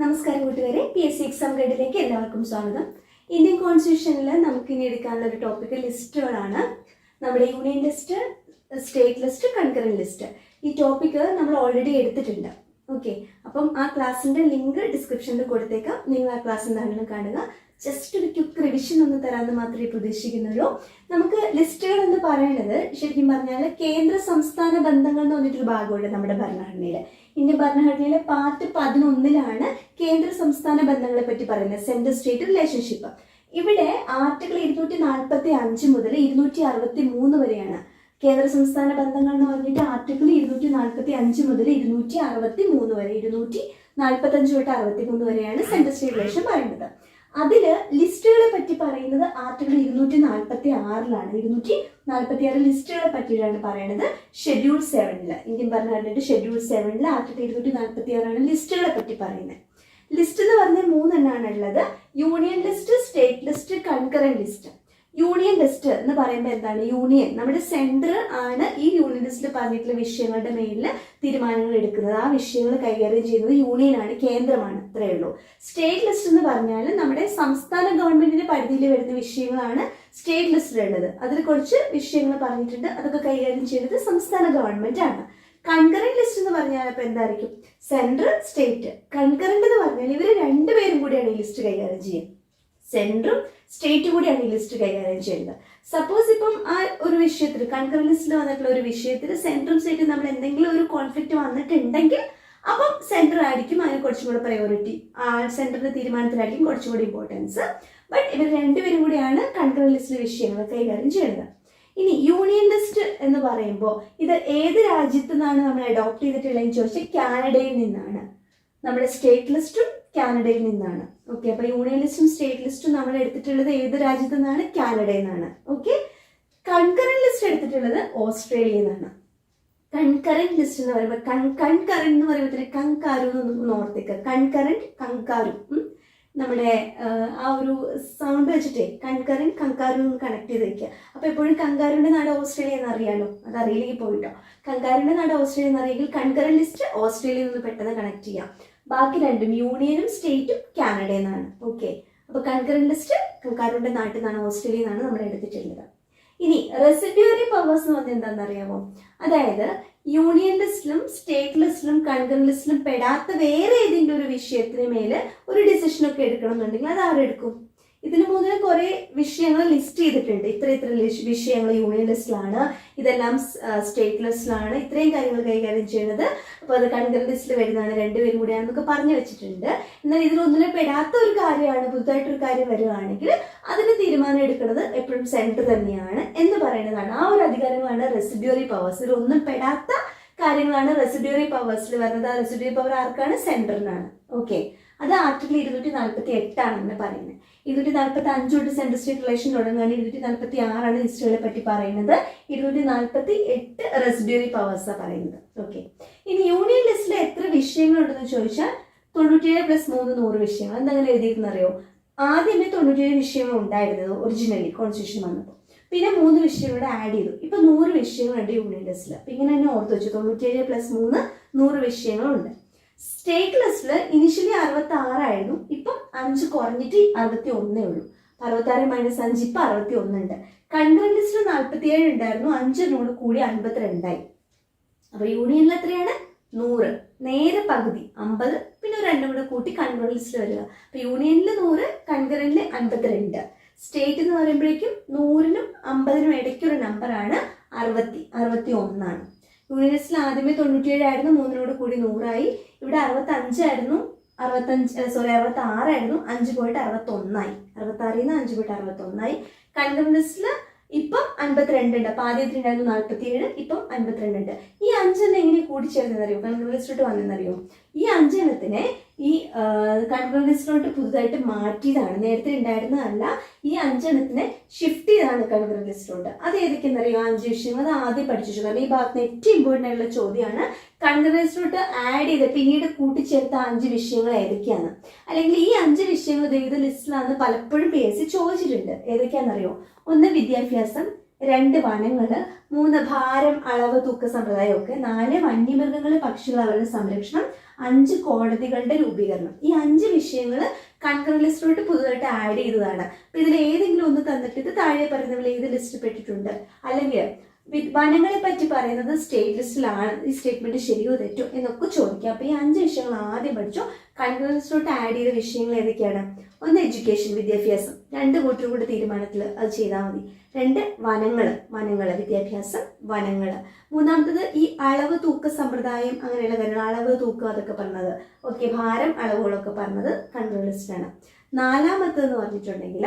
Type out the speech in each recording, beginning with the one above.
നമസ്കാരം കൂട്ടുകാരെ. P S C exam ഗൈഡിലേക്ക് എല്ലാവർക്കും സ്വാഗതം. ഇന്ത്യൻ കോൺസ്റ്റിറ്റ്യൂഷനിൽ നമുക്ക് ഇനി എടുക്കാനുള്ള ഒരു ടോപ്പിക് ലിസ്റ്റുകളാണ്. നമ്മുടെ union list state list concurrent list ഈ ടോപ്പിക് നമ്മൾ ഓൾറെഡി എടുത്തിട്ടുണ്ട്. ഓക്കെ അപ്പം ആ ക്ലാസ്സിന്റെ ലിങ്ക് ഡിസ്ക്രിപ്ഷനിൽ കൊടുത്തേക്കാം. നിങ്ങൾ ആ ക്ലാസ് എന്താണെന്ന് കാണുക. ജസ്റ്റ് ഒരു ക്യുക്ക് റിവിഷൻ ഒന്ന് തരാമെന്ന് മാത്രമേ പ്രതീക്ഷിക്കുന്നുള്ളൂ. നമുക്ക് ലിസ്റ്റുകൾ എന്ന് പറയുന്നത് ശരിക്കും പറഞ്ഞാൽ കേന്ദ്ര സംസ്ഥാന ബന്ധങ്ങൾ എന്ന് പറഞ്ഞിട്ടൊരു ഭാഗമുണ്ട് നമ്മുടെ ഭരണഘടനയിൽ ഇന്ത്യൻ ഭരണഘടനയിലെ പാർട്ട് പതിനൊന്നിലാണ് കേന്ദ്ര സംസ്ഥാന ബന്ധങ്ങളെ പറ്റി പറയുന്നത് സെൻട്രൽ സ്റ്റേറ്റ് റിലേഷൻഷിപ്പ് ഇവിടെ ആർട്ടിക്കിൾ ഇരുന്നൂറ്റി നാൽപ്പത്തി അഞ്ച് മുതൽ ഇരുന്നൂറ്റി അറുപത്തി മൂന്ന് വരെയാണ് കേന്ദ്ര സംസ്ഥാന ബന്ധങ്ങൾ എന്ന് പറഞ്ഞിട്ട് ആർട്ടിക്കിൾ ഇരുന്നൂറ്റി നാൽപ്പത്തി അഞ്ച് മുതൽ ഇരുന്നൂറ്റി അറുപത്തി മൂന്ന് വരെ ഇരുന്നൂറ്റി നാൽപ്പത്തി അഞ്ച് തൊട്ട് അറുപത്തി മൂന്ന് വരെയാണ് സെൻട്രൽ സ്റ്റേറ്റ് റിലേഷൻ പറയുന്നത്. അതിൽ ലിസ്റ്റുകളെ പറ്റി പറയുന്നത് ആർട്ടിക്കിൾ ഇരുന്നൂറ്റി നാൽപ്പത്തി ആറിലാണ് ഇരുന്നൂറ്റി നാൽപ്പത്തി ആറ് ലിസ്റ്റുകളെ പറ്റിയിട്ടാണ് പറയുന്നത് ഷെഡ്യൂൾ സെവനിൽ. ഇന്ത്യൻ ഭരണഘടനയുടെ ഷെഡ്യൂൾ സെവനിൽ ആർട്ടിക്കിൾ ഇരുന്നൂറ്റി നാൽപ്പത്തി ആറാണ് ലിസ്റ്റുകളെ പറ്റി പറയുന്നത്. ലിസ്റ്റ് എന്ന് പറഞ്ഞാൽ മൂന്നെണ്ണാണ് ഉള്ളത്. Union list state list concurrent list. Union list എന്ന് പറയുമ്പോൾ എന്താണ്? യൂണിയൻ നമ്മുടെ സെന്റർ ആണ് ഈ യൂണിയൻ ലിസ്റ്റിൽ പറഞ്ഞിട്ടുള്ള വിഷയങ്ങളുടെ മേലിൽ തീരുമാനങ്ങൾ എടുക്കുന്നത്. ആ വിഷയങ്ങൾ കൈകാര്യം ചെയ്യുന്നത് യൂണിയൻ ആണ് കേന്ദ്രമാണ്. അത്രയേ ഉള്ളൂ. സ്റ്റേറ്റ് ലിസ്റ്റ് എന്ന് പറഞ്ഞാൽ നമ്മുടെ സംസ്ഥാന ഗവൺമെന്റിന്റെ പരിധിയിൽ വരുന്ന വിഷയങ്ങളാണ് സ്റ്റേറ്റ് ലിസ്റ്റിലുള്ളത് അതിൽ കുറച്ച് വിഷയങ്ങൾ പറഞ്ഞിട്ടുണ്ട്. അതൊക്കെ കൈകാര്യം ചെയ്യുന്നത് സംസ്ഥാന ഗവൺമെന്റ് ആണ്. കൺകറന്റ് ലിസ്റ്റ് എന്ന് പറഞ്ഞാൽ അപ്പൊ എന്തായിരിക്കും? സെൻട്രൽ സ്റ്റേറ്റ് കൺകറന്റ് എന്ന് പറഞ്ഞാൽ ഇവർ രണ്ടുപേരും കൂടിയാണ് ഈ ലിസ്റ്റ് കൈകാര്യം ചെയ്യുക. സെൻട്രും സ്റ്റേറ്റ് കൂടിയാണ് ഈ ലിസ്റ്റ് കൈകാര്യം ചെയ്യുന്നത്. സപ്പോസ് ഇപ്പം ആ ഒരു വിഷയത്തിൽ കൺകറന്റ് ലിസ്റ്റിൽ വന്നിട്ടുള്ള ഒരു വിഷയത്തിൽ സെൻട്രും സ്റ്റേറ്റും നമ്മൾ എന്തെങ്കിലും ഒരു കോൺഫ്ലിക്റ്റ് വന്നിട്ടുണ്ടെങ്കിൽ അപ്പം സെന്റർ ആയിരിക്കും അതിന് കുറച്ചും കൂടെ പ്രയോറിറ്റി ആ സെൻട്രലിന്റെ തീരുമാനത്തിലായിരിക്കും കുറച്ചും കൂടി ഇമ്പോർട്ടൻസ് ബട്ട് ഇവർ രണ്ടുപേരും കൂടിയാണ് കൺകറന്റ് ലിസ്റ്റിലെ വിഷയങ്ങൾ കൈകാര്യം ചെയ്യുന്നത്. ഇനി യൂണിയൻ ലിസ്റ്റ് എന്ന് പറയുമ്പോൾ ഇത് ഏത് രാജ്യത്തു നിന്നാണ് നമ്മൾ അഡോപ്റ്റ് ചെയ്തിട്ടുള്ളതെന്ന് ചോദിച്ചാൽ കാനഡയിൽ നിന്നാണ്. നമ്മുടെ സ്റ്റേറ്റ് ലിസ്റ്റും കാനഡയിൽ നിന്നാണ്. ഓക്കെ അപ്പൊ യൂണിയൻ ലിസ്റ്റും സ്റ്റേറ്റ് ലിസ്റ്റും നമ്മൾ എടുത്തിട്ടുള്ളത് ഏത് രാജ്യത്തു നിന്നാണ്? കാനഡയിൽ നിന്നാണ്. ഓക്കെ കൺകറന്റ് ലിസ്റ്റ് എടുത്തിട്ടുള്ളത് ഓസ്ട്രേലിയയിൽ നിന്നാണ്. കൺകറന്റ് ലിസ്റ്റ് എന്ന് പറയുമ്പോൾ കൺ കൺകറന്റ് എന്ന് പറയുമ്പോൾ കങ്കാരു എന്ന് ഓർത്തേക്ക് കൺകറന്റ് കങ്കാരു നമ്മുടെ ആ, ഒരു സൗണ്ട് വെച്ചിട്ടേ കൺകറന്റ് കങ്കാരു കണക്ട് ചെയ്ത് വെക്കുക. അപ്പൊ എപ്പോഴും കങ്കാരുടെ നാട് ഓസ്ട്രേലിയ എന്ന് അറിയാലോ? അത് അറിയില്ലെങ്കിൽ പോയിട്ടോ. കങ്കാരുടെ നാട് ഓസ്ട്രേലിയ എന്ന് അറിയെങ്കിൽ കൺകറന്റ് ലിസ്റ്റ് ഓസ്ട്രേലിയയിൽ നിന്ന് പെട്ടെന്ന് കണക്ട് ചെയ്യാം. ബാക്കി രണ്ടും യൂണിയനും സ്റ്റേറ്റും കാനഡയിൽ നിന്നാണ് ഓക്കെ അപ്പൊ കൺകറന്റ് ലിസ്റ്റ് കങ്കാരുവിന്റെ നാട്ടിൽ നിന്നാണ് ഓസ്ട്രേലിയയിൽ നിന്നാണ് നമ്മൾ എടുത്തിട്ടുള്ളത്. ഇനി റെസിഡ്യൂറി പവേഴ്സ് എന്ന് പറഞ്ഞാൽ എന്താണെന്ന് അറിയാമോ അതായത് യൂണിയൻ ലിസ്റ്റിലും സ്റ്റേറ്റ് ലിസ്റ്റിലും കൺകറന്റ് ലിസ്റ്റിലും പെടാത്ത വേറെ ഏതെങ്കിലും ഒരു വിഷയത്തിന് മേൽ ഒരു ഡിസിഷൻ ഒക്കെ എടുക്കണം എന്നുണ്ടെങ്കിൽ അത് ആരെടുക്കും? ഇതിന് മുതൽ കുറെ വിഷയങ്ങൾ ലിസ്റ്റ് ചെയ്തിട്ടുണ്ട്. ഇത്ര ഇത്ര വിഷയങ്ങൾ യൂണിയൻ ലിസ്റ്റിലാണ് ഇതെല്ലാം സ്റ്റേറ്റ് ലിസ്റ്റിലാണ് ഇത്രയും കാര്യങ്ങൾ കൈകാര്യം ചെയ്യുന്നത് അപ്പോൾ അത് കൺകറന്റ് ലിസ്റ്റിൽ വരുന്നതാണ്. രണ്ടുപേരും കൂടിയാണെന്നൊക്കെ പറഞ്ഞു വെച്ചിട്ടുണ്ട്. എന്നാൽ ഇതിലൊന്നിലും പെടാത്ത ഒരു കാര്യമാണ് പുതുതായിട്ടൊരു കാര്യം വരുവാണെങ്കിൽ അതിന് തീരുമാനം എടുക്കുന്നത് എപ്പോഴും സെന്റർ തന്നെയാണ് എന്ന് പറയുന്നതാണ്. ആ ഒരു അധികാരമാണ് റെസിഡ്യൂറി പവേഴ്സ് ഇതിലൊന്നും പെടാത്ത കാര്യങ്ങളാണ് റെസിഡ്യൂറി പവേഴ്സിൽ വരുന്നത്. ആ റെസിഡ്യൂറി പവർ ആർക്കാണ്? സെന്ററിനാണ് ഓക്കെ അത് ആർട്ടിക്കിൾ ഇരുന്നൂറ്റി നാൽപ്പത്തി എട്ടാണെന്ന് പറയുന്നത്. ഇരുന്നൂറ്റി നാൽപ്പത്തി അഞ്ച് തൊട്ട് സ്റ്റേറ്റ് റിലേഷൻ തുടങ്ങുകയാണ് ഇരുന്നൂറ്റി നാൽപ്പത്തി ആറാണ് ലിസ്റ്റുകളെ പറ്റി പറയുന്നത്. ഇരുന്നൂറ്റി നാൽപ്പത്തി എട്ട് റെസിഡ്യൂറി പവേഴ്സാണ് പറയുന്നത്. ഓക്കെ ഇനി യൂണിയൻ ലിസ്റ്റിൽ എത്ര വിഷയങ്ങളുണ്ടെന്ന് ചോദിച്ചാൽ തൊണ്ണൂറ്റിയേഴ് പ്ലസ് മൂന്ന് നൂറ് വിഷയങ്ങൾ. എന്തെങ്കിലും എഴുതിയിരുന്ന അറിയോ ആദ്യമേ തൊണ്ണൂറ്റിയേഴ് വിഷയങ്ങൾ ഉണ്ടായിരുന്നത് ഒറിജിനലി കോൺസ്റ്റിറ്റ്യൂഷൻ വന്നപ്പോൾ. പിന്നെ മൂന്ന് വിഷയങ്ങളുടെ ആഡ് ചെയ്തു. ഇപ്പൊ നൂറ് വിഷയങ്ങളുണ്ട് യൂണിയൻ ലിസ്റ്റിൽ അപ്പൊ ഇങ്ങനെ തന്നെ ഓർത്ത് വെച്ചു തൊണ്ണൂറ്റിയേഴ് പ്ലസ് മൂന്ന് നൂറ് വിഷയങ്ങളുണ്ട്. സ്റ്റേറ്റ് ലിസ്റ്റിൽ ഇനിഷ്യലി അറുപത്തി ആറായിരുന്നു ഇപ്പം അഞ്ച് കുറഞ്ഞിട്ട് അറുപത്തി ഒന്നേ ഉള്ളൂ. അറുപത്തി ആറ് മൈനസ് അഞ്ച് ഇപ്പൊ അറുപത്തി ഒന്നുണ്ട് കൺകറന്റ് ലിസ്റ്റിൽ നാൽപ്പത്തി ഏഴ് ഉണ്ടായിരുന്നു അഞ്ചിനോട് കൂടി അൻപത്തിരണ്ടായി. അപ്പോൾ യൂണിയനിൽ എത്രയാണ്? നൂറ്. നേരെ പകുതി അമ്പത് പിന്നെ ഒരു രണ്ടും കൂടെ കൂട്ടി കൺകറന്റ് ലിസ്റ്റിൽ വരിക. അപ്പൊ യൂണിയനിൽ നൂറ് കൺകറന്റിൽ അൻപത്തിരണ്ട്. സ്റ്റേറ്റ് എന്ന് പറയുമ്പോഴേക്കും നൂറിനും അമ്പതിനും ഇടയ്ക്കൊരു നമ്പറാണ് അറുപത്തി അറുപത്തി ഒന്നാണ് യൂണിയൻ ലിസ്റ്റിൽ ആദ്യമേ തൊണ്ണൂറ്റിയേഴായിരുന്നു മൂന്നിനോട് കൂടി നൂറായി. ഇവിടെ അറുപത്തി അഞ്ചായിരുന്നു അറുപത്തഞ്ച് സോറി അറുപത്തി ആറായിരുന്നു അഞ്ച് പോയിട്ട് അറുപത്തൊന്നായി. അറുപത്തി ആറിൽ നിന്ന് അഞ്ച് പോയിട്ട് അറുപത്തൊന്നായി. കണ്ടം ലിസ്റ്റിൽ ഇപ്പം അൻപത്തിരണ്ട് ഉണ്ട്. അപ്പൊ ആദ്യത്തിൽ ഉണ്ടായിരുന്നു നാൽപ്പത്തിയേഴ് ഇപ്പം അൻപത്തിരണ്ട് ഉണ്ട്. ഈ അഞ്ചെണ്ണം എങ്ങനെ കൂടിച്ചേർന്നെന്നറിയോ? കണ്ടം ലിസ്റ്റിലോട്ട് വന്നെന്നറിയോ? ഈ അഞ്ചെണ്ണത്തിനെ ഈ കൺട്രോൾ ലിസ്റ്റിലോട്ട് പുതുതായിട്ട് മാറ്റിയതാണ്. നേരത്തെ ഉണ്ടായിരുന്നതല്ല. ഈ അഞ്ചെണ്ണത്തിനെ ഷിഫ്റ്റ് ചെയ്താണ് കൺട്രോൾ ലിസ്റ്റിലോട്ട് അത് ഏതൊക്കെയെന്നറിയോ? ആ അഞ്ച് വിഷയങ്ങൾ അത് ആദ്യം പഠിച്ചു കാരണം ഈ ഭാഗത്ത് ഏറ്റവും ഇമ്പോർട്ടന്റ് ആയിട്ടുള്ള ചോദ്യമാണ് കൺട്രോൾ ലിസ്റ്റിലോട്ട് ആഡ് ചെയ്ത് പിന്നീട് കൂട്ടിച്ചേർത്ത അഞ്ച് വിഷയങ്ങൾ ഏതൊക്കെയാണ്? അല്ലെങ്കിൽ ഈ അഞ്ച് വിഷയങ്ങൾ ഇത് ഏത് ലിസ്റ്റിലാണെന്ന് പലപ്പോഴും പി എസ് ചോദിച്ചിട്ടുണ്ട്. ഏതൊക്കെയാണെന്നറിയോ? ഒന്ന് വിദ്യാഭ്യാസം രണ്ട് വനങ്ങൾ മൂന്ന് ഭാരം അളവ് തൂക്ക സമ്പ്രദായമൊക്കെ നാല് വന്യമൃഗങ്ങൾ പക്ഷികൾ അവരുടെ സംരക്ഷണം അഞ്ച് കോടതികളുടെ രൂപീകരണം. ഈ അഞ്ച് വിഷയങ്ങൾ കൺകറന്റ് ലിസ്റ്റിലോട്ട് പുതുതായിട്ട് ആഡ് ചെയ്തതാണ്. അപ്പൊ ഇതിൽ ഏതെങ്കിലും ഒന്ന് തന്നിട്ട് ഇത് താഴെ പറയുന്നവരിൽ ഏത് ലിസ്റ്റ് പെട്ടിട്ടുണ്ട്? അല്ലെങ്കിൽ വനങ്ങളെ പറ്റി പറയുന്നത് സ്റ്റേറ്റ് ലിസ്റ്റിലാണ് ഈ സ്റ്റേറ്റ്മെന്റ് ശരിയോ തെറ്റോ എന്നൊക്കെ ചോദിക്കാം. അപ്പൊ ഈ അഞ്ച് വിഷയങ്ങൾ ആദ്യം പഠിച്ചു. ലിസ്റ്റിലോട്ട് ആഡ് ചെയ്ത വിഷയങ്ങൾ ഏതൊക്കെയാണ്? ഒന്ന് എഡ്യൂക്കേഷൻ വിദ്യാഭ്യാസം. രണ്ട് കൂട്ടരും കൂടെ തീരുമാനത്തിൽ അത് ചെയ്താൽ മതി. രണ്ട് വനങ്ങൾ വനങ്ങൾ വിദ്യാഭ്യാസം വനങ്ങൾ മൂന്നാമത്തത് ഈ അളവ് തൂക്ക സമ്പ്രദായം അങ്ങനെയുള്ള കാര്യങ്ങൾ. അളവ് തൂക്കം അതൊക്കെ പറഞ്ഞത്. ഓക്കെ ഭാരം അളവുകളൊക്കെ പറഞ്ഞത് കൺട്രോൾ നാലാമത്തെന്ന് പറഞ്ഞിട്ടുണ്ടെങ്കിൽ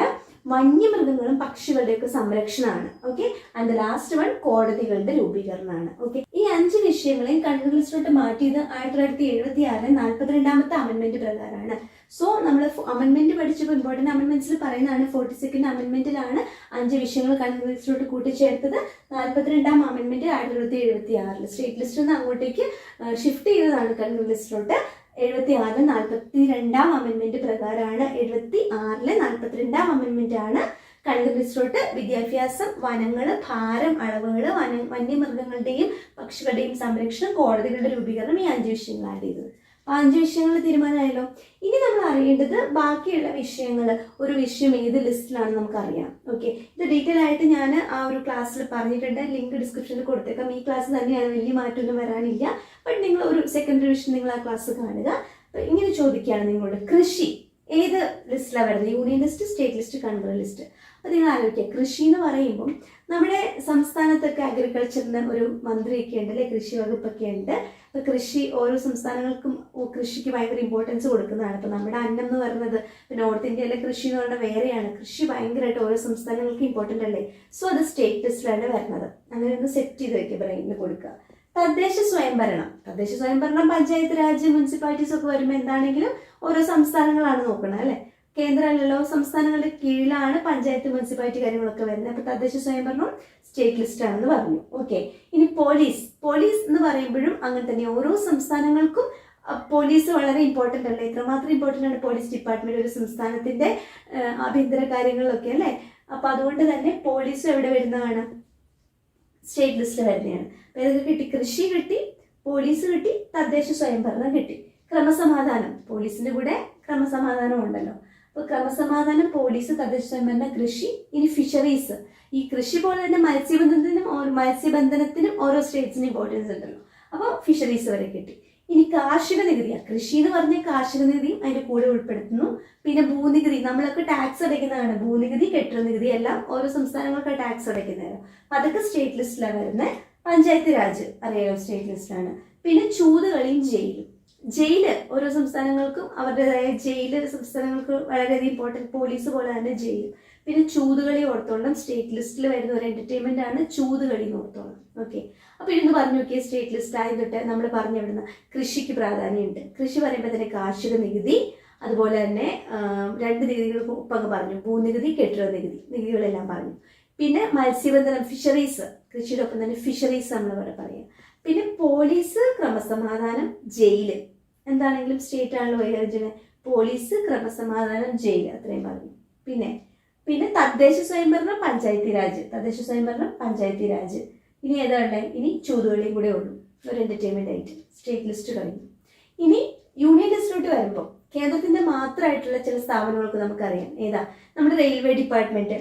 വന്യമൃഗങ്ങളും പക്ഷികളുടെയൊക്കെ സംരക്ഷണമാണ്. ഓക്കെ ആൻഡ് ലാസ്റ്റ് വൺ കോടതികളുടെ രൂപീകരണമാണ്. ഓക്കെ ഈ അഞ്ച് വിഷയങ്ങളെയും കണ്ണൂർ ലിസ്റ്റിലോട്ട് മാറ്റിയത് ആയിരത്തി തൊള്ളായിരത്തി എഴുപത്തി ആറിലെ നാൽപ്പത്തിരണ്ടാമത്തെ അമെന്മെന്റ് പ്രകാരമാണ് സോ നമ്മൾ അമെന്മെന്റ് പഠിച്ചപ്പോൾ ഇമ്പോർട്ടന്റ് അമെന്മെന്റ്സിൽ പറയുന്നതാണ്. ഫോർട്ടി സെക്കൻഡ് അമെന്മെന്റിലാണ് അഞ്ച് വിഷയങ്ങൾ കണ്ണൂർ ലിസ്റ്റിലോട്ട് കൂട്ടിച്ചേർത്തത്. നാൽപ്പത്തിരണ്ടാം അമെന്മെന്റ് ആയിരത്തി തൊള്ളായിരത്തി എഴുപത്തി ആറിൽ സ്റ്റേറ്റ് ലിസ്റ്റിൽ നിന്ന് അങ്ങോട്ടേക്ക് ഷിഫ്റ്റ് ചെയ്തതാണ് കണ്ണൂർ ലിസ്റ്റിലോട്ട് എഴുപത്തി ആറിലെ നാൽപ്പത്തി രണ്ടാം അമെന്റ്മെന്റ് പ്രകാരമാണ് എഴുപത്തി ആറിലെ നാൽപ്പത്തിരണ്ടാം അമെന്റ്മെന്റ് ആണ് ലിസ്റ്റിലോട്ട് വിദ്യാഭ്യാസം വനങ്ങൾ ഭാരം അളവുകൾ വന വന്യമൃഗങ്ങളുടെയും പക്ഷികളുടെയും സംരക്ഷണം കോടതികളുടെ രൂപീകരണം ഈ അഞ്ച് വിഷയങ്ങൾ ആഡ് ചെയ്തത്. അഞ്ച് വിഷയങ്ങൾ തീരുമാനമായല്ലോ. ഇനി നമ്മൾ അറിയേണ്ടത് ബാക്കിയുള്ള വിഷയങ്ങൾ ഒരു വിഷയം ഏത് ലിസ്റ്റിലാണ് നമുക്ക് അറിയാം ഓക്കെ ഇത് ഡീറ്റെയിൽ ആയിട്ട് ഞാൻ ആ ഒരു ക്ലാസ്സിൽ പറഞ്ഞിട്ടുണ്ട്. ലിങ്ക് ഡിസ്ക്രിപ്ഷനിൽ കൊടുത്തേക്കാം. ഈ ക്ലാസ് തന്നെയാണ് വലിയ മാറ്റമൊന്നും വരാനില്ല. ബട്ട് നിങ്ങൾ ഒരു സെക്കൻഡ് റിവിഷൻ നിങ്ങൾ ആ ക്ലാസ് കാണുക. ഇങ്ങനെ ചോദിക്കുകയാണ് നിങ്ങളോട്. കൃഷി. ഏത് ലിസ്റ്റിലാണ് വരുന്നത്? Union list state list country list അപ്പോൾ നിങ്ങൾ ആലോചിക്കുക. കൃഷി എന്ന് പറയുമ്പം നമ്മുടെ സംസ്ഥാനത്തൊക്കെ അഗ്രികൾച്ചറിന് ഒരു മന്ത്രിയൊക്കെ ഉണ്ട് അല്ലെ? കൃഷി വകുപ്പൊക്കെ ഉണ്ട്. അപ്പോൾ കൃഷി ഓരോ സംസ്ഥാനങ്ങൾക്കും കൃഷിക്ക് ഭയങ്കര ഇമ്പോർട്ടൻസ് കൊടുക്കുന്നതാണ്. ഇപ്പോൾ നമ്മുടെ അന്നം എന്ന് പറയുന്നത് നോർത്ത് ഇന്ത്യയിലെ കൃഷി എന്ന് പറഞ്ഞാൽ വേറെയാണ്. കൃഷി ഭയങ്കരമായിട്ട് ഓരോ സംസ്ഥാനങ്ങൾക്കും ഇമ്പോർട്ടന്റ് അല്ലേ? സോ അത് സ്റ്റേറ്റ് ലിസ്റ്റിലാണ് വരുന്നത്. അങ്ങനെ ഒന്ന് സെറ്റ് ചെയ്ത് വെക്കുക ബ്രെയിനിൽ കൊടുക്കുക. തദ്ദേശ സ്വയംഭരണം. തദ്ദേശ സ്വയംഭരണം പഞ്ചായത്ത് രാജ് മുനിസിപ്പാലിറ്റീസ് ഒക്കെ വരുമ്പോൾ എന്താണെങ്കിലും ഓരോ സംസ്ഥാനങ്ങളാണ് നോക്കുന്നത് അല്ലേ? കേന്ദ്രമല്ലല്ലോ സംസ്ഥാനങ്ങളുടെ കീഴിലാണ് പഞ്ചായത്ത് മുനിസിപ്പാലിറ്റി കാര്യങ്ങളൊക്കെ വരുന്നത്. അപ്പൊ തദ്ദേശ സ്വയംഭരണം സ്റ്റേറ്റ് ലിസ്റ്റ് ആണെന്ന് പറഞ്ഞു. ഓക്കെ. ഇനി പോലീസ്. പോലീസ് എന്ന് പറയുമ്പോഴും അങ്ങനെ തന്നെ ഓരോ സംസ്ഥാനങ്ങൾക്കും പോലീസ് വളരെ ഇമ്പോർട്ടന്റ് അല്ലേ? എത്രമാത്രം ഇമ്പോർട്ടന്റ് ആണ് പോലീസ് ഡിപ്പാർട്ട്മെന്റ് ഒരു സംസ്ഥാനത്തിന്റെ ആഭ്യന്തര കാര്യങ്ങളിലൊക്കെ അല്ലേ? അപ്പൊ അതുകൊണ്ട് തന്നെ പോലീസ് എവിടെ വരുന്നതാണ്? സ്റ്റേറ്റ് ലിസ്റ്റ് വരുന്നതാണ്. അപ്പൊ ഇതൊക്കെ കിട്ടി? കൃഷി കിട്ടി പോലീസ് കിട്ടി തദ്ദേശ സ്വയംഭരണം കിട്ടി. ക്രമസമാധാനം. പോലീസിന്റെ കൂടെ ക്രമസമാധാനം ഉണ്ടല്ലോ. അപ്പൊ ക്രമസമാധാനം പോലീസ് തദ്ദേശ സ്വയംഭരണം കൃഷി ഇനി ഫിഷറീസ് ഈ കൃഷി പോലെ തന്നെ മത്സ്യബന്ധനത്തിനും മത്സ്യബന്ധനത്തിനും ഓരോ സ്റ്റേറ്റ്സിന് ഇമ്പോർട്ടൻസ് ഉണ്ടല്ലോ. അപ്പോൾ ഫിഷറീസ് വരെ കിട്ടി. ഇനി കാർഷിക നികുതിയാണ് കൃഷി എന്ന് പറഞ്ഞ കാർഷിക നികുതിയും അതിന്റെ കൂടെ ഉൾപ്പെടുത്തുന്നു. പിന്നെ ഭൂനികുതി. നമ്മളൊക്കെ ടാക്സ് അടയ്ക്കുന്നതാണ്. ഭൂനികുതി കെട്ടിട നികുതി എല്ലാം ഓരോ സംസ്ഥാനങ്ങളൊക്കെ ടാക്സ് അടയ്ക്കുന്നതാണ്. അപ്പൊ അതൊക്കെ സ്റ്റേറ്റ് ലിസ്റ്റിലാണ് വരുന്നത് പഞ്ചായത്ത് രാജ് അറിയാലോ സ്റ്റേറ്റ് ലിസ്റ്റിലാണ് പിന്നെ ചൂതുകളിയും ജയിലും. ജയിൽ ഓരോ സംസ്ഥാനങ്ങൾക്കും അവരുടേതായ ജയിൽ സംസ്ഥാനങ്ങൾക്ക് വളരെയധികം ഇമ്പോർട്ടന്റ് പോലീസ് പോലെ തന്നെ ജയിൽ പിന്നെ ചൂതുകളി ഓർത്തോളം സ്റ്റേറ്റ് ലിസ്റ്റിൽ വരുന്ന ഒരു എന്റർടൈൻമെന്റ് ആണ് ചൂതുകളി എന്ന് ഓർത്തോളം ഓക്കെ അപ്പോൾ ഇരുന്ന് പറഞ്ഞു നോക്കിയ സ്റ്റേറ്റ് ലിസ്റ്റ് ആയിട്ട് നമ്മൾ പറഞ്ഞു വിടുന്ന കൃഷിക്ക് പ്രാധാന്യമുണ്ട്. കൃഷി പറയുമ്പോൾ തന്നെ കാർഷിക നികുതി അതുപോലെ തന്നെ രണ്ട് നികുതികൾക്ക് ഒപ്പം പറഞ്ഞു ഭൂനികുതി കെട്ടിട നികുതി നികുതികളെല്ലാം പറഞ്ഞു. പിന്നെ മത്സ്യബന്ധനം ഫിഷറീസ് കൃഷിയുടെ ഒപ്പം തന്നെ ഫിഷറീസ് നമ്മൾ ഇവിടെ പറയാം. പിന്നെ പോലീസ് ക്രമസമാധാനം ജയിൽ. എന്താണെങ്കിലും സ്റ്റേറ്റ് ആണല്ലോ വൈകാരിച്ചത് പോലീസ് ക്രമസമാധാനം ജയിൽ അത്രയും പറഞ്ഞു. പിന്നെ പിന്നെ തദ്ദേശ സ്വയംഭരണം പഞ്ചായത്തി രാജ്. തദ്ദേശ സ്വയംഭരണം പഞ്ചായത്തി രാജ്. ഇനി ഏതാണ്ട്? ഇനി ചൂതുവള്ളിയും കൂടെ ഉള്ളൂ. ഒരു എന്റർടൈൻമെന്റ് ആയിട്ട്. സ്റ്റേറ്റ് ലിസ്റ്റ് കഴിഞ്ഞു. ഇനി യൂണിയൻ ലിസ്റ്റിലോട്ട് വരുമ്പോൾ കേന്ദ്രത്തിന്റെ മാത്രമായിട്ടുള്ള ചില സ്ഥാപനങ്ങൾക്ക് നമുക്കറിയാം. ഏതാ? നമ്മുടെ റെയിൽവേ ഡിപ്പാർട്ട്മെന്റ്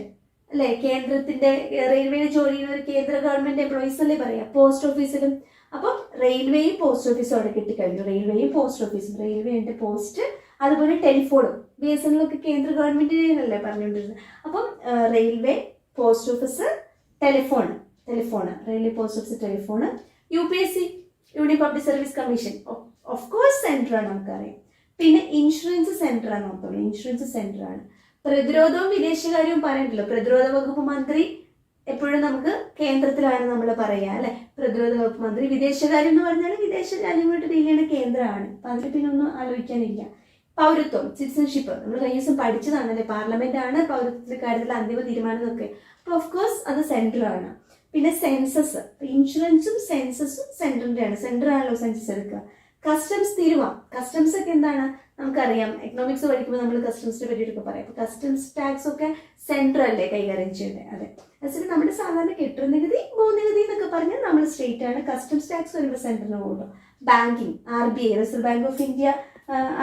അല്ലെ? കേന്ദ്രത്തിന്റെ റെയിൽവേയിൽ ജോലി ചെയ്യുന്ന ഒരു കേന്ദ്ര ഗവൺമെന്റ് എംപ്ലോയീസ് അല്ലേ പറയാം? പോസ്റ്റ് ഓഫീസിലും അപ്പം റെയിൽവേയും പോസ്റ്റ് ഓഫീസും അവിടെ കിട്ടിക്കഴിഞ്ഞു. റെയിൽവേയും പോസ്റ്റ് ഓഫീസും റെയിൽവേ ഉണ്ട് പോസ്റ്റ് അതുപോലെ ടെലിഫോണും ബി എസ് എൻ കേന്ദ്ര ഗവൺമെന്റിനല്ലേ പറഞ്ഞുകൊണ്ടിരുന്നത്. അപ്പം railway post office telephone telephone railway post office telephone U P S C union public service commission of course centre ആണ് നമുക്കറിയാം പിന്നെ ഇൻഷുറൻസ് ആണ് ഓർത്തോളൂ ഇൻഷുറൻസ് സെന്റർ ആണ്. പ്രതിരോധവും വിദേശകാര്യവും പറയണ്ടല്ലോ പ്രതിരോധ വകുപ്പ് മന്ത്രി എപ്പോഴും നമുക്ക് കേന്ദ്രത്തിലാണ് നമ്മൾ പറയുക അല്ലെ? പ്രതിരോധ വകുപ്പ് മന്ത്രി വിദേശകാര്യം എന്ന് പറഞ്ഞാൽ വിദേശ രാജ്യങ്ങളുടെ ഡീൽ ചെയ്യുന്ന കേന്ദ്രമാണ്. അപ്പൊ അതിൽ പിന്നെ ഒന്നും ആലോചിക്കാനില്ല. പൗരത്വം സിറ്റിസൺഷിപ്പ് നമ്മൾ കഴിഞ്ഞ ദിവസം പഠിച്ചതാണ് അല്ലെ പാർലമെന്റ് ആണ് പൗരത്വത്തിന്റെ കാര്യത്തിൽ അന്തിമ തീരുമാനം എന്നൊക്കെ. അപ്പൊ ഓഫ് കോഴ്സ് അത് സെൻട്രലാണ് പിന്നെ സെൻസസ് ഇൻഷുറൻസും സെൻസസും സെൻട്രൽ ആണല്ലോ സെൻസസ് എടുക്കുക. കസ്റ്റംസ് തീരുവ. കസ്റ്റംസ് ഒക്കെ എന്താണ്? നമുക്കറിയാം. എക്കണോമിക്സ് പഠിക്കുമ്പോൾ നമ്മൾ കസ്റ്റംസിനെ പറ്റിയിട്ടൊക്കെ പറയാം. കസ്റ്റംസ് ടാക്സ് ഒക്കെ സെൻട്രൽ അല്ലേ കൈകാര്യം ചെയ്യുന്നത് അതെ. അതിന് നമ്മുടെ സാധാരണ കെട്ടിട നികുതി ഭൂനികുതി എന്നൊക്കെ പറഞ്ഞാൽ നമ്മൾ സ്റ്റേറ്റ് ആണ് കസ്റ്റംസ് ടാക്സ് വരുമ്പോൾ സെൻട്രലിന് പോകും banking R B I reserve bank of India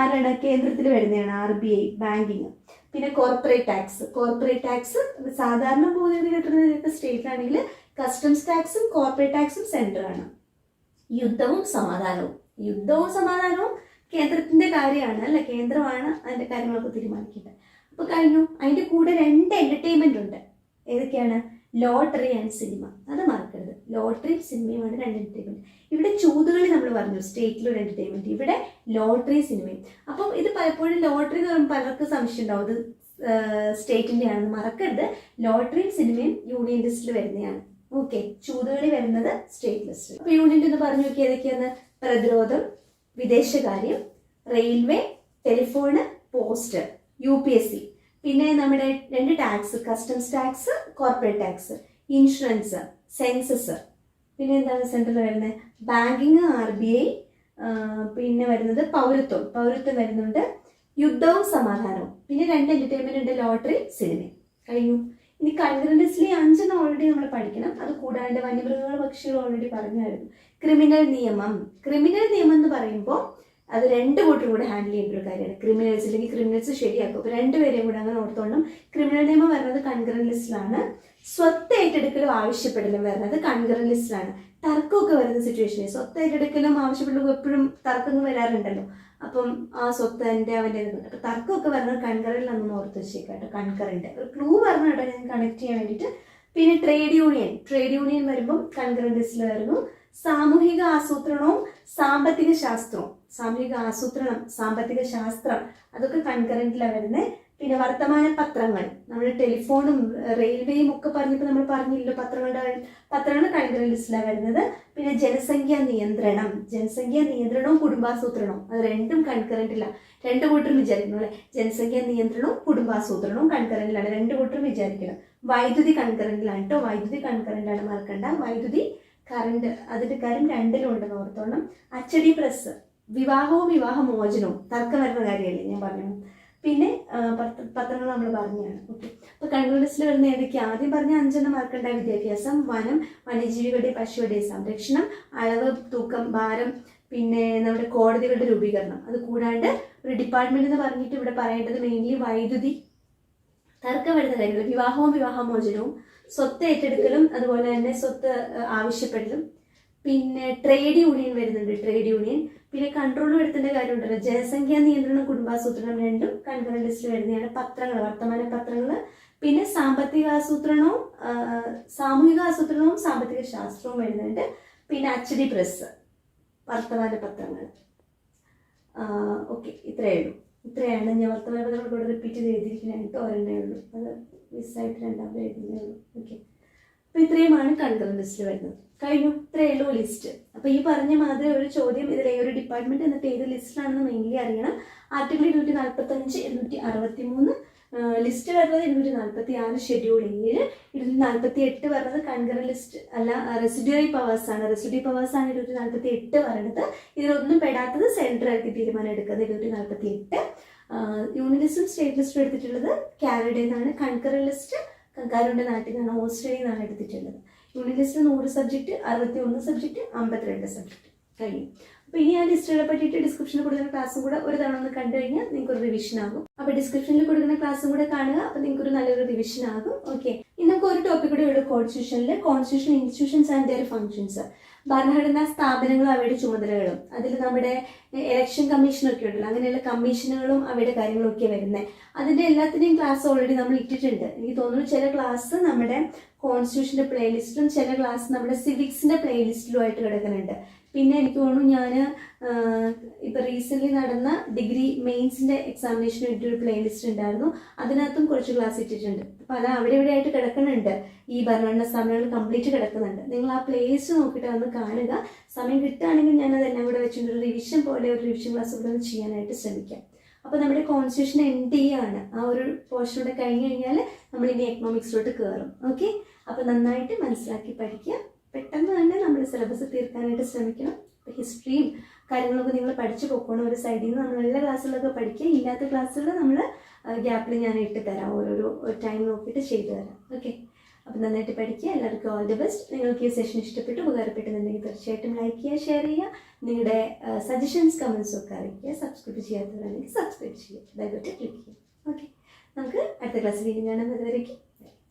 ആരാണ്? കേന്ദ്രത്തിൽ വരുന്നതാണ് ആർ ബി ഐ ബാങ്കിങ് പിന്നെ കോർപ്പറേറ്റ് ടാക്സ് കോർപ്പറേറ്റ് ടാക്സ് സാധാരണ ഭൂനികുതി സ്റ്റേറ്റ് സ്റ്റേറ്റിലാണെങ്കിൽ കസ്റ്റംസ് ടാക്സും കോർപ്പറേറ്റ് ടാക്സും സെൻട്രലാണ് യുദ്ധവും സമാധാനവും. യുദ്ധവും സമാധാനവും കേന്ദ്രത്തിന്റെ കാര്യമാണ് അല്ലെ കേന്ദ്രമാണ് അതിന്റെ കാര്യങ്ങളൊക്കെ തീരുമാനിക്കുന്നത് അപ്പൊ കഴിഞ്ഞു. അതിന്റെ കൂടെ രണ്ട് എന്റർടൈൻമെന്റ് ഉണ്ട്. ഏതൊക്കെയാണ്? Lottery and cinema. അത് മറക്കരുത്. ലോട്ടറി സിനിമയുമാണ് രണ്ട് എന്റർടൈൻമെന്റ് ഇവിടെ ചൂതുകളി നമ്മൾ പറഞ്ഞു. സ്റ്റേറ്റിൽ ഒരു എന്റർടൈൻമെന്റ് ഇവിടെ ലോട്ടറി സിനിമയും. അപ്പം ഇത് പലപ്പോഴും ലോട്ടറി എന്ന് പറയുമ്പോൾ പലർക്കും സംശയം ഉണ്ടാവും. ഇത് സ്റ്റേറ്റിന്റെ ആണെന്ന് മറക്കരുത്. ലോട്ടറിയും സിനിമയും യൂണിയൻ ലിസ്റ്റിൽ വരുന്നതാണ്. ഓക്കെ. ചൂതുകളി വരുന്നത് സ്റ്റേറ്റ് ലിസ്റ്റ് അപ്പൊ യൂണിയൻ എന്ന് പറഞ്ഞു നോക്കി ഏതൊക്കെയാണ്? പ്രതിരോധം വിദേശകാര്യം railway telephone post U P S C. പിന്നെ നമ്മുടെ രണ്ട് tax customs tax corporate tax insurance census. പിന്നെ എന്താണ് സെൻട്രൽ വരുന്നത്? ബാങ്കിങ് ആർ ബി ഐ പിന്നെ വരുന്നത് പൗരത്വം. പൗരത്വം വരുന്നുണ്ട്. യുദ്ധവും സമാധാനവും. പിന്നെ രണ്ട് എന്റർടൈൻമെന്റ് ഉണ്ട് ലോട്ടറി സിനിമ. കഴിഞ്ഞു. ഇനി കൺഗ്രൻസിലെ അഞ്ചെണ്ണം ഓൾറെഡി നമ്മൾ പഠിക്കണം. അത് കൂടാണ്ട് വന്യമൃഗങ്ങൾ പക്ഷികൾ ഓൾറെഡി പറഞ്ഞായിരുന്നു. ക്രിമിനൽ നിയമം. ക്രിമിനൽ നിയമം എന്ന് പറയുമ്പോൾ അത് രണ്ട് കൂട്ടരും കൂടെ ഹാൻഡിൽ ചെയ്യേണ്ട ഒരു കാര്യമാണ്. ക്രിമിനൽസ് അല്ലെങ്കിൽ ക്രിമിനൽസ് ശരിയാക്കും. അപ്പോൾ രണ്ടുപേരെയും കൂടെ അങ്ങനെ ഓർത്തോണ്ടും ക്രിമിനൽ നിയമം വരുന്നത് കൺഗ്രൻ ലിസ്റ്റിലാണ് സ്വത്ത് ഏറ്റെടുക്കലും ആവശ്യപ്പെടലും വരുന്നത് കൺഗ്രൻ ലിസ്റ്റിലാണ് തർക്കമൊക്കെ വരുന്ന സിറ്റുവേഷനിൽ സ്വത്ത് ഏറ്റെടുക്കലും ആവശ്യപ്പെടലും എപ്പോഴും തർക്കങ്ങൾ വരാറുണ്ടല്ലോ. അപ്പം ആ സ്വത്ത് എന്റെ അവന്റെ അപ്പം തർക്കമൊക്കെ വരുന്നത് കൺകറിലാണെന്ന് ഓർത്ത് വെച്ചേക്കാട്ടോ കൺകറിന്റെ ഒരു ക്ലൂ പറഞ്ഞു കേട്ടോ. ഞാൻ കണക്ട് ചെയ്യാൻ വേണ്ടിയിട്ട്. പിന്നെ ട്രേഡ് യൂണിയൻ ട്രേഡ് യൂണിയൻ വരുമ്പം കൺകറന്റ് ലിസ്റ്റിൽ വരുന്നു. സാമൂഹിക ആസൂത്രണവും സാമ്പത്തിക ശാസ്ത്രവും. സാമൂഹിക ആസൂത്രണം സാമ്പത്തിക ശാസ്ത്രം അതൊക്കെ കൺകറന്റിലാണ് വരുന്നത് പിന്നെ വർത്തമാന പത്രങ്ങൾ. നമ്മൾ ടെലിഫോണും റെയിൽവേയും ഒക്കെ പറഞ്ഞപ്പോൾ നമ്മൾ പറഞ്ഞില്ലല്ലോ പത്രങ്ങളുടെ പത്രങ്ങൾ കൺകറന്റ് ലിസ്റ്റിലാണ് വരുന്നത്. പിന്നെ ജനസംഖ്യാ നിയന്ത്രണം. ജനസംഖ്യാ നിയന്ത്രണവും കുടുംബാസൂത്രണവും. അത് രണ്ടും കൺകറന്റില്ല രണ്ട് കൂട്ടരും വിചാരിക്കണം അല്ലെ? ജനസംഖ്യാ നിയന്ത്രണവും കുടുംബാസൂത്രണവും കൺകറന്റിലാണ് രണ്ട് കൂട്ടരും വിചാരിക്കണം. വൈദ്യുതി കൺകറന്റിലാണ് കേട്ടോ. വൈദ്യുതി കൺകറന്റാണ് മറക്കണ്ട. വൈദ്യുതി കറണ്ട് അതിന്റെ കാര്യം രണ്ടിലും ഉണ്ടെന്ന് ഓർത്തോണം. അച്ചടി പ്രസ് വിവാഹവും വിവാഹമോചനവും തർക്കം വരുന്ന കാര്യമല്ലേ ഞാൻ പറഞ്ഞു പിന്നെ പത്രങ്ങൾ നമ്മൾ പറഞ്ഞതാണ് ഓക്കെ അപ്പൊ കണ്ണൂർ ലിസ്റ്റിൽ വരുന്ന ഏതൊക്കെ ആദ്യം പറഞ്ഞ അഞ്ചെണ്ണം മാർക്കണ്ട വിദ്യാഭ്യാസം വനം വന്യജീവികളുടെ പശുവിടെ സംരക്ഷണം അളവ് തൂക്കം ഭാരം പിന്നെ നമ്മുടെ കോടതികളുടെ രൂപീകരണം. അത് കൂടാണ്ട് ഒരു ഡിപ്പാർട്ട്മെന്റ് എന്ന് പറഞ്ഞിട്ട് ഇവിടെ പറയേണ്ടത് മെയിൻലി വൈദ്യുതി തർക്കം വരുന്ന കാര്യങ്ങൾ വിവാഹവും വിവാഹമോചനവും സ്വത്ത് ഏറ്റെടുക്കലും അതുപോലെ തന്നെ സ്വത്ത് ആവശ്യപ്പെടലും. പിന്നെ ട്രേഡ് യൂണിയൻ വരുന്നുണ്ട് ട്രേഡ് യൂണിയൻ പിന്നെ കൺട്രോൾ എടുത്തേണ്ട കാര്യമുണ്ടല്ലോ. ജനസംഖ്യാ നിയന്ത്രണം കുടുംബാസൂത്രണം രണ്ടും കൺട്രോൾ ലിസ്റ്റിൽ വരുന്നതാണ് പത്രങ്ങൾ വർത്തമാന പത്രങ്ങൾ. പിന്നെ സാമ്പത്തിക ആസൂത്രണവും സാമൂഹിക ആസൂത്രണവും സാമ്പത്തിക ശാസ്ത്രവും വരുന്നുണ്ട്. പിന്നെ അച്ചടി പ്രസ് വർത്തമാന പത്രങ്ങൾ. ഓക്കെ ഇത്രയേ ഉള്ളൂ. ഇത്രയാണ് ഞാൻ വർത്തമാന പത്രങ്ങൾ കൂടെ റിപ്പീറ്റ് ചെയ്തിരിക്കുന്നതായിട്ട് എഴുതിയിരിക്കുന്നത് ഒരെണ്ണേ ഉള്ളൂ. അത് മിസ്സായിട്ട് രണ്ടാമത് എഴുതുന്നേ ഉള്ളൂ ഓക്കെ അപ്പോൾ ഇത്രയുമാണ് കൺകറന്റ് ലിസ്റ്റിൽ വരുന്നത്. കഴിഞ്ഞു. ഇത്രയേ ഉള്ളൂ ലിസ്റ്റ്. അപ്പോൾ ഈ പറഞ്ഞ മാതിരി ഒരു ചോദ്യം ഇതിലെ ഒരു ഡിപ്പാർട്ട്മെന്റ് എന്നിട്ട് ഏത് ലിസ്റ്റിലാണെന്ന് മെയിൻലി അറിയണം. ആർട്ടിക്കിൾ ഇരുന്നൂറ്റി നാൽപ്പത്തഞ്ച് ഇരുന്നൂറ്റി അറുപത്തി മൂന്ന് ലിസ്റ്റ് വരുന്നത് ഇരുന്നൂറ്റി നാൽപ്പത്തി ആറ് ഷെഡ്യൂൾ ഏഴ് ഇരുന്നൂറ്റി നാൽപ്പത്തി എട്ട് വരുന്നത് കൺകറ ലിസ്റ്റ്. അല്ല റെസിഡ്യൂറി പവേഴ്സ് ആണ്. റെസിഡ്യൂ പവേഴ്സ് ആണ് ഇരുന്നൂറ്റി നാൽപ്പത്തി എട്ട് പറയുന്നത് ഇതിലൊന്നും പെടാത്തത് സെൻട്രൽ ആക്കി തീരുമാനം എടുക്കുന്നത് ഇരുന്നൂറ്റി നാൽപ്പത്തി എട്ട് യൂണിയൻ ലിസ്റ്റും സ്റ്റേറ്റ് ലിസ്റ്റും എടുത്തിട്ടുള്ളത് കാനഡയിൽ നിന്നാണ്. കൺകറ ലിസ്റ്റ് കങ്കാരുവിന്റെ നാട്ടിൽ നിന്നാണ്. ഓസ്ട്രേലിയയിൽ നിന്നാണ് എടുത്തിട്ടുള്ളത്. യൂണിലിസ്റ്റ് നൂറ് സബ്ജക്റ്റ് അറുപത്തി ഒന്ന് സബ്ജക്റ്റ് അമ്പത്തിരണ്ട് സബ്ജക്റ്റ് കഴിയും അപ്പോൾ ഇനി ആ ലിസ്റ്റുകളെ പറ്റിയിട്ട് ഡിസ്ക്രിപ്ഷനിൽ കൊടുക്കുന്ന ക്ലാസ്സും കൂടെ ഒരു തവണ ഒന്ന് കണ്ടു കഴിഞ്ഞാൽ നിങ്ങൾക്ക് ഒരു റിവിഷൻ ആകും അപ്പോൾ ഡിസ്ക്രിപ്ഷനിൽ കൊടുക്കുന്ന ക്ലാസ്സും കൂടെ കാണുക. അപ്പോൾ നിങ്ങൾക്ക് ഒരു നല്ലൊരു റിവിഷൻ ആകും. ഓക്കെ ഇനി നമുക്ക് ഒരു ടോപ്പിക് കൂടെ ഉള്ളൂ കോൺസ്റ്റിറ്റ്യൂഷനിൽ constitution institutions and their functions ഭരണഘടനാ സ്ഥാപനങ്ങളും അവയുടെ ചുമതലകളും. അതിൽ നമ്മുടെ ഇലക്ഷൻ കമ്മീഷനൊക്കെ ഉണ്ടല്ലോ. അങ്ങനെയുള്ള കമ്മീഷനുകളും അവയുടെ കാര്യങ്ങളും ഒക്കെ വരുന്നത് അതിന്റെ എല്ലാത്തിന്റെയും ക്ലാസ് ഓൾറെഡി നമ്മൾ ഇട്ടിട്ടുണ്ട്. എനിക്ക് തോന്നുന്നു ചില ക്ലാസ് നമ്മുടെ കോൺസ്റ്റിറ്റ്യൂഷന്റെ പ്ലേലിസ്റ്റിലും ചില ക്ലാസ് നമ്മുടെ സിവിക്സിന്റെ പ്ലേലിസ്റ്റിലും ആയിട്ട് കിടക്കുന്നുണ്ട്. പിന്നെ എനിക്ക് തോന്നുന്നു ഞാൻ ഇപ്പം റീസെന്റ്ലി നടന്ന ഡിഗ്രി മെയിൻസിന്റെ എക്സാമിനേഷൻ വേണ്ടി ഒരു പ്ലേലിസ്റ്റ് ഉണ്ടായിരുന്നു. അതിനകത്തും കുറച്ച് ക്ലാസ് ഇട്ടിട്ടുണ്ട്. അപ്പോൾ അത് അവിടെ ഇവിടെ ആയിട്ട് കിടക്കുന്നുണ്ട്. ഈ ഭരണഘടന സ്ഥാപനങ്ങൾ കംപ്ലീറ്റ് കിടക്കുന്നുണ്ട്. നിങ്ങൾ ആ പ്ലേ ലിസ്റ്റ് നോക്കിയിട്ട് അതൊന്ന് കാണുക. സമയം കിട്ടുകയാണെങ്കിൽ ഞാൻ അതെല്ലാം കൂടെ വെച്ചിട്ട് ഒരു റിവിഷൻ പോലെ ഒരു റിവിഷൻ ക്ലാസ് കൂടെ ചെയ്യാനായിട്ട് ശ്രമിക്കാം. അപ്പോൾ നമ്മുടെ കോൺസ്റ്റിറ്റ്യൂഷൻ എൻഡ് ചെയ്യാണ് ആ ഒരു പോർഷൻ കൂടെ കഴിഞ്ഞ് കഴിഞ്ഞാൽ നമ്മൾ ഇനി എക്കണോമിക്സിലോട്ട് കയറും ഓക്കെ അപ്പോൾ നന്നായിട്ട് മനസ്സിലാക്കി പഠിക്കുക. പെട്ടെന്ന് തന്നെ നമ്മൾ സിലബസ് തീർക്കാനായിട്ട് ശ്രമിക്കണം. ഹിസ്റ്ററിയും കാര്യങ്ങളൊക്കെ നിങ്ങൾ പഠിച്ചു പോക്കണം. ഒരു സൈഡിൽ നിന്ന് നമ്മൾ എല്ലാ ക്ലാസ്സുകളൊക്കെ പഠിക്കുക. ഇല്ലാത്ത ക്ലാസ്സുകൾ നമ്മൾ ഗ്യാപ്പിൽ ഞാൻ ഇട്ട് തരാം. ഓരോരോ ടൈം നോക്കിയിട്ട് ചെയ്തു തരാം. ഓക്കെ അപ്പം നന്നായിട്ട് പഠിക്കുക. എല്ലാവർക്കും ഓൾ ദി ബെസ്റ്റ് നിങ്ങൾക്ക് ഈ സെഷൻ ഇഷ്ടപ്പെട്ടു ഉപകാരപ്പെട്ടെന്നുണ്ടെങ്കിൽ തീർച്ചയായിട്ടും ലൈക്ക് ചെയ്യുക ഷെയർ ചെയ്യുക. നിങ്ങളുടെ സജഷൻസ് കമൻസും ഒക്കെ അറിയിക്കുക. സബ്സ്ക്രൈബ് ചെയ്യാത്തവരാണെങ്കിൽ സബ്സ്ക്രൈബ് ചെയ്യുക. ദയവായിട്ട് ക്ലിക്ക് ചെയ്യുക. ഓക്കെ നമുക്ക് അടുത്ത ക്ലാസ്സിൽ കാണാം. അതുവരേക്കും.